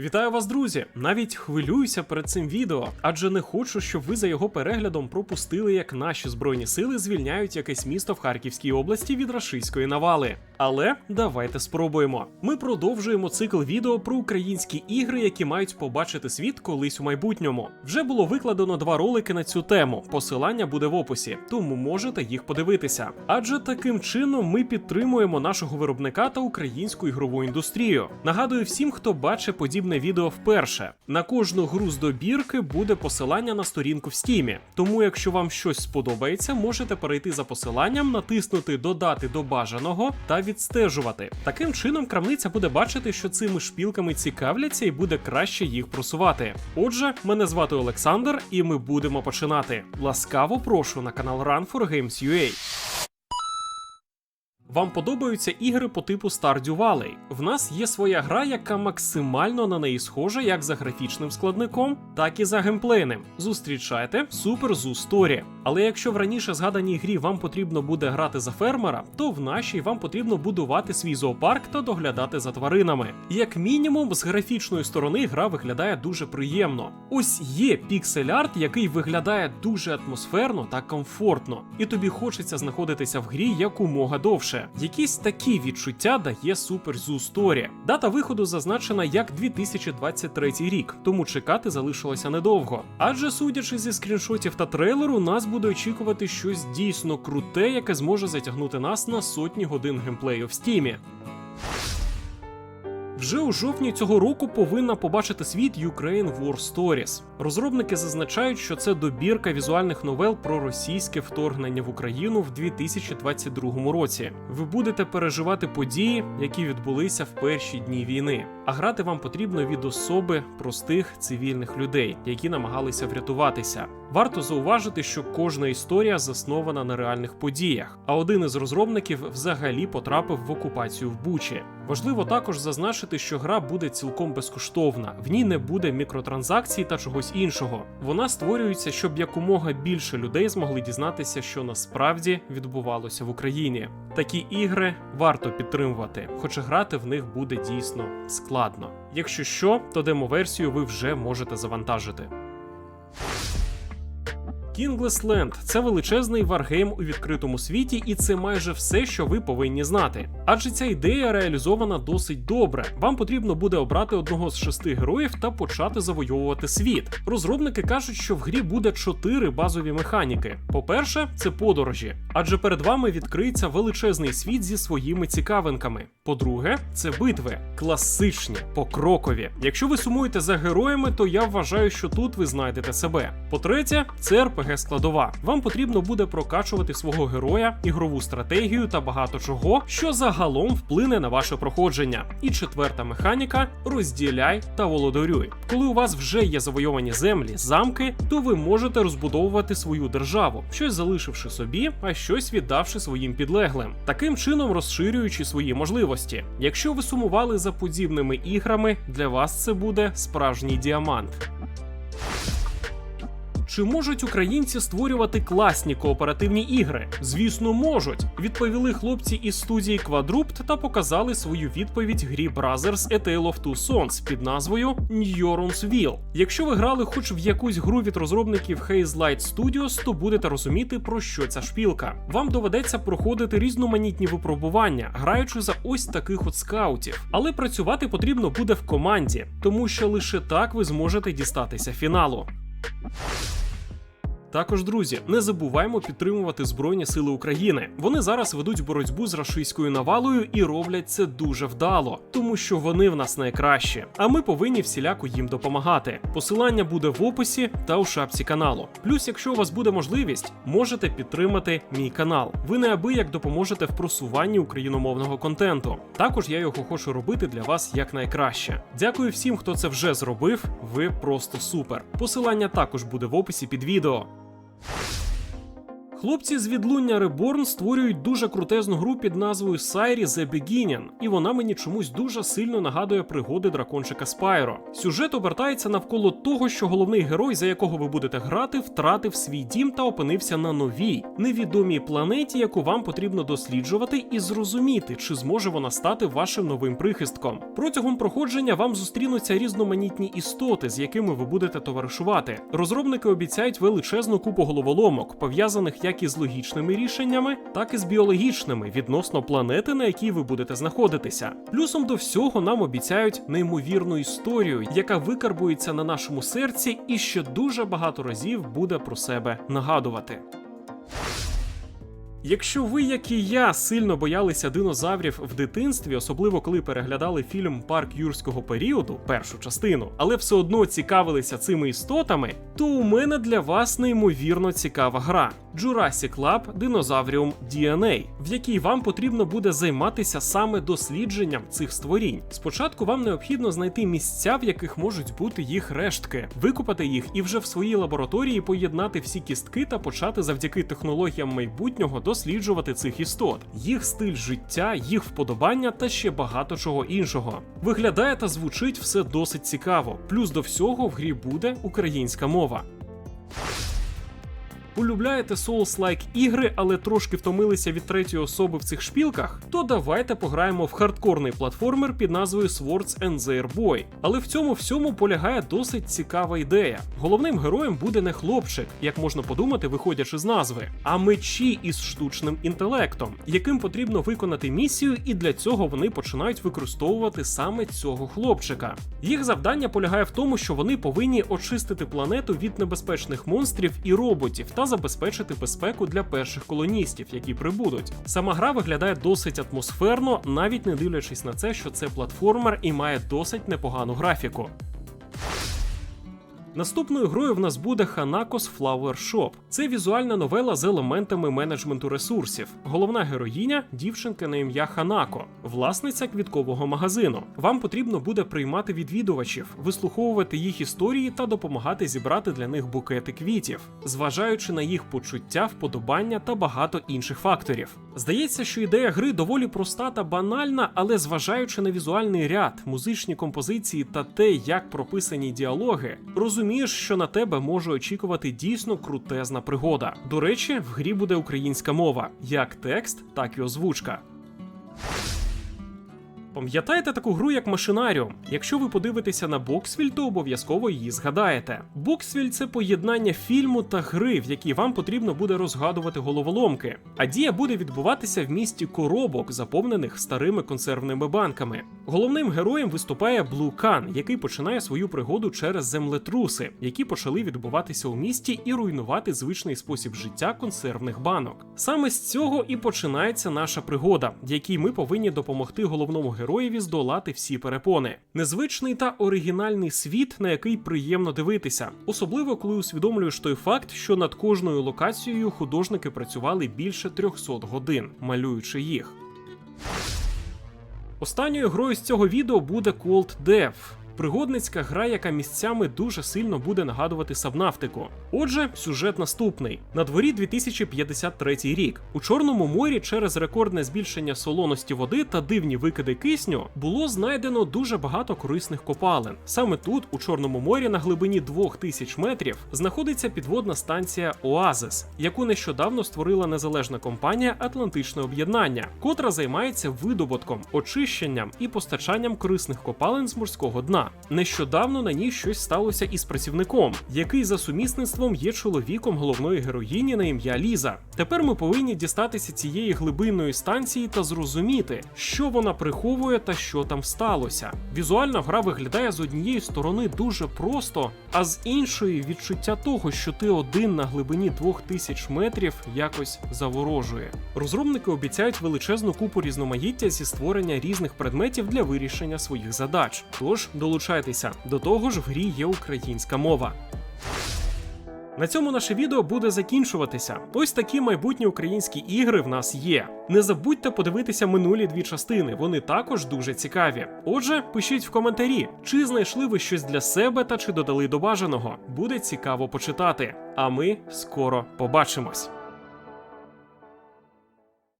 Вітаю вас, друзі! Навіть хвилююся перед цим відео, адже не хочу, щоб ви за його переглядом пропустили, як наші збройні сили звільняють якесь місто в Харківській області від рашистської навали. Але давайте спробуємо. Ми продовжуємо цикл відео про українські ігри, які мають побачити світ колись у майбутньому. Вже було викладено два ролики на цю тему. Посилання буде в описі, тому можете їх подивитися. Адже таким чином ми підтримуємо нашого виробника та українську ігрову індустрію. Нагадую всім, хто бачить подібне відео вперше. На кожну гру з добірки буде посилання на сторінку в стімі. Тому, якщо вам щось сподобається, можете перейти за посиланням, натиснути Додати до бажаного та відстежувати. Таким чином, крамниця буде бачити, що цими шпілками цікавляться і буде краще їх просувати. Отже, мене звати Олександр, і ми будемо починати. Ласкаво прошу на канал Run for Games UA. Вам подобаються ігри по типу Stardew Valley? В нас є своя гра, яка максимально на неї схожа як за графічним складником, так і за геймплейним. Зустрічайте Super Zoo Story. Але якщо в раніше згаданій грі вам потрібно буде грати за фермера, то в нашій вам потрібно будувати свій зоопарк та доглядати за тваринами. Як мінімум, з графічної сторони гра виглядає дуже приємно. Ось є піксель-арт, який виглядає дуже атмосферно та комфортно, і тобі хочеться знаходитися в грі якомога довше. Якісь такі відчуття дає Super Zoo Story. Дата виходу зазначена як 2023 рік, тому чекати залишилося недовго. Адже судячи зі скріншотів та трейлеру, нас буде очікувати щось дійсно круте, яке зможе затягнути нас на сотні годин геймплею в стімі. Вже у жовтні цього року повинна побачити світ Ukraine War Stories. Розробники зазначають, що це добірка візуальних новел про російське вторгнення в Україну в 2022 році. Ви будете переживати події, які відбулися в перші дні війни. А грати вам потрібно від особи простих цивільних людей, які намагалися врятуватися. Варто зауважити, що кожна історія заснована на реальних подіях, а один із розробників взагалі потрапив в окупацію в Бучі. Важливо також зазначити, що гра буде цілком безкоштовна, в ній не буде мікротранзакцій та чогось іншого. Вона створюється, щоб якомога більше людей змогли дізнатися, що насправді відбувалося в Україні. Такі ігри варто підтримувати, хоча грати в них буде дійсно складно. Якщо що, то демо-версію ви вже можете завантажити. Kingless Land – це величезний варгейм у відкритому світі, і це майже все, що ви повинні знати. Адже ця ідея реалізована досить добре. Вам потрібно буде обрати одного з шести героїв та почати завойовувати світ. Розробники кажуть, що в грі буде чотири базові механіки. По-перше, це подорожі, адже перед вами відкриється величезний світ зі своїми цікавинками. По-друге, це битви, класичні, покрокові. Якщо ви сумуєте за героями, то я вважаю, що тут ви знайдете себе. По-третє, це RPG складова. Вам потрібно буде прокачувати свого героя, ігрову стратегію та багато чого, що загалом вплине на ваше проходження. І четверта механіка розділяй та володарюй. Коли у вас вже є завойовані землі, замки, то ви можете розбудовувати свою державу, щось залишивши собі, а щось віддавши своїм підлеглим, таким чином розширюючи свої можливості. Якщо ви сумували за подібними іграми, для вас це буде справжній діамант. Чи можуть українці створювати класні кооперативні ігри? Звісно, можуть. Відповіли хлопці із студії Quadrupt та показали свою відповідь грі Brothers A Tale of Two Sons під назвою Neurons Will. Якщо ви грали хоч в якусь гру від розробників Haze Light Studios, то будете розуміти про що ця шпілка. Вам доведеться проходити різноманітні випробування, граючи за ось таких от скаутів. Але працювати потрібно буде в команді, тому що лише так ви зможете дістатися фіналу. Також, друзі, не забуваймо підтримувати Збройні Сили України. Вони зараз ведуть боротьбу з рашистською навалою і роблять це дуже вдало, тому що вони в нас найкращі. А ми повинні всіляко їм допомагати. Посилання буде в описі та у шапці каналу. Плюс, якщо у вас буде можливість, можете підтримати мій канал. Ви неабияк допоможете в просуванні україномовного контенту. Також я його хочу робити для вас якнайкраще. Дякую всім, хто це вже зробив. Ви просто супер. Посилання також буде в описі під відео. Хлопці з відлуння Reborn створюють дуже крутезну гру під назвою Сайрі The Beginning, і вона мені чомусь дуже сильно нагадує пригоди дракончика Спайро. Сюжет обертається навколо того, що головний герой, за якого ви будете грати, втратив свій дім та опинився на новій невідомій планеті, яку вам потрібно досліджувати і зрозуміти, чи зможе вона стати вашим новим прихистком. Протягом проходження вам зустрінуться різноманітні істоти, з якими ви будете товаришувати. Розробники обіцяють величезну купу головоломок, пов'язаних як із логічними рішеннями, так і з біологічними відносно планети, на якій ви будете знаходитися. Плюсом до всього нам обіцяють неймовірну історію, яка викарбується на нашому серці і ще дуже багато разів буде про себе нагадувати. Якщо ви, як і я, сильно боялися динозаврів в дитинстві, особливо коли переглядали фільм Парк юрського періоду, першу частину, але все одно цікавилися цими істотами, то у мене для вас неймовірно цікава гра Jurassic Lab Dinosaurium DNA, в якій вам потрібно буде займатися саме дослідженням цих створінь. Спочатку вам необхідно знайти місця, в яких можуть бути їх рештки, викопати їх і вже в своїй лабораторії поєднати всі кістки та почати завдяки технологіям майбутнього досліджувати цих істот, їх стиль життя, їх вподобання та ще багато чого іншого. Виглядає та звучить все досить цікаво. Плюс до всього в грі буде українська мова. Полюбляєте Souls-like ігри, але трошки втомилися від третьої особи в цих шпілках? То давайте пограємо в хардкорний платформер під назвою Swords and Their Boy. Але в цьому всьому полягає досить цікава ідея. Головним героєм буде не хлопчик, як можна подумати, виходячи з назви, а мечі із штучним інтелектом, яким потрібно виконати місію, і для цього вони починають використовувати саме цього хлопчика. Їх завдання полягає в тому, що вони повинні очистити планету від небезпечних монстрів і роботів та забезпечити безпеку для перших колоністів, які прибудуть. Сама гра виглядає досить атмосферно, навіть не дивлячись на це, що це платформер і має досить непогану графіку. Наступною грою в нас буде Hanakos Flower Shop. Це візуальна новела з елементами менеджменту ресурсів. Головна героїня дівчинка на ім'я Ханако, власниця квіткового магазину. Вам потрібно буде приймати відвідувачів, вислуховувати їх історії та допомагати зібрати для них букети квітів, зважаючи на їх почуття, вподобання та багато інших факторів. Здається, що ідея гри доволі проста та банальна, але зважаючи на візуальний ряд, музичні композиції та те, як прописані діалоги, розумієш, що на тебе може очікувати дійсно крутезна пригода. До речі, в грі буде українська мова, як текст, так і озвучка. Пам'ятаєте таку гру, як Машинаріум? Якщо ви подивитеся на Боксвіль, то обов'язково її згадаєте. Боксвіль це поєднання фільму та гри, в якій вам потрібно буде розгадувати головоломки. А дія буде відбуватися в місті коробок, заповнених старими консервними банками. Головним героєм виступає Блу Кан, який починає свою пригоду через землетруси, які почали відбуватися у місті і руйнувати звичний спосіб життя консервних банок. Саме з цього і починається наша пригода, в якій ми повинні допомогти головному героєві здолати всі перепони. Незвичний та оригінальний світ, на який приємно дивитися, особливо коли усвідомлюєш той факт, що над кожною локацією художники працювали більше 300 годин, малюючи їх. Останньою грою з цього відео буде Cold Dev. Пригодницька гра, яка місцями дуже сильно буде нагадувати Сабнафтику. Отже, сюжет наступний: на дворі 2053 рік. У Чорному морі через рекордне збільшення солоності води та дивні викиди кисню було знайдено дуже багато корисних копалин. Саме тут, у Чорному морі, на глибині 2000 метрів, знаходиться підводна станція Оазис, яку нещодавно створила незалежна компанія Атлантичне об'єднання, котра займається видобутком, очищенням і постачанням корисних копалин з морського дна. Нещодавно на ній щось сталося із працівником, який за сумісництвом є чоловіком головної героїні на ім'я Ліза. Тепер ми повинні дістатися цієї глибинної станції та зрозуміти, що вона приховує та що там сталося. Візуальна гра виглядає з однієї сторони дуже просто, а з іншої відчуття того, що ти один на глибині 2000 метрів якось заворожує. Розробники обіцяють величезну купу різноманіття зі створення різних предметів для вирішення своїх задач. Тож долучайтеся до того ж, в грі є українська мова. На цьому наше відео буде закінчуватися. Ось такі майбутні українські ігри в нас є. Не забудьте подивитися минулі дві частини, вони також дуже цікаві. Отже, пишіть в коментарі, чи знайшли ви щось для себе та чи додали до бажаного. Буде цікаво почитати. А ми скоро побачимось.